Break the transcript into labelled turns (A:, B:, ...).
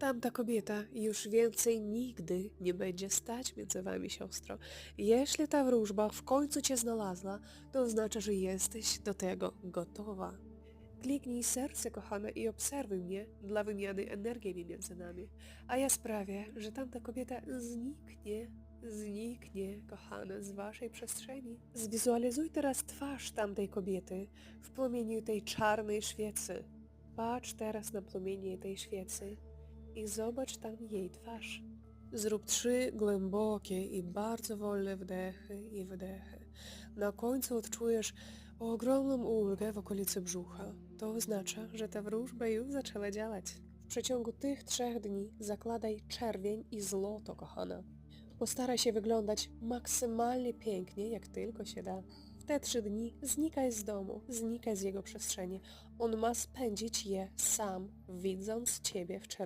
A: Tamta kobieta już więcej nigdy nie będzie stać między wami, siostro. Jeśli ta wróżba w końcu cię znalazła, to oznacza, że jesteś do tego gotowa. Kliknij serce, kochana, i obserwuj mnie dla wymiany energii między nami, a ja sprawię, że tamta kobieta zniknie, zniknie, kochana, z waszej przestrzeni. Zwizualizuj teraz twarz tamtej kobiety w płomieniu tej czarnej świecy. Patrz teraz na płomienie tej świecy i zobacz tam jej twarz. Zrób trzy głębokie i bardzo wolne wdechy i wydechy. Na końcu odczujesz ogromną ulgę w okolicy brzucha. To oznacza, że ta wróżba już zaczęła działać. W przeciągu tych trzech dni zakładaj czerwień i złoto, kochana. Postaraj się wyglądać maksymalnie pięknie, jak tylko się da. W te trzy dni znikaj z domu, znikaj z jego przestrzeni. On ma spędzić je sam, widząc ciebie w czerwieni.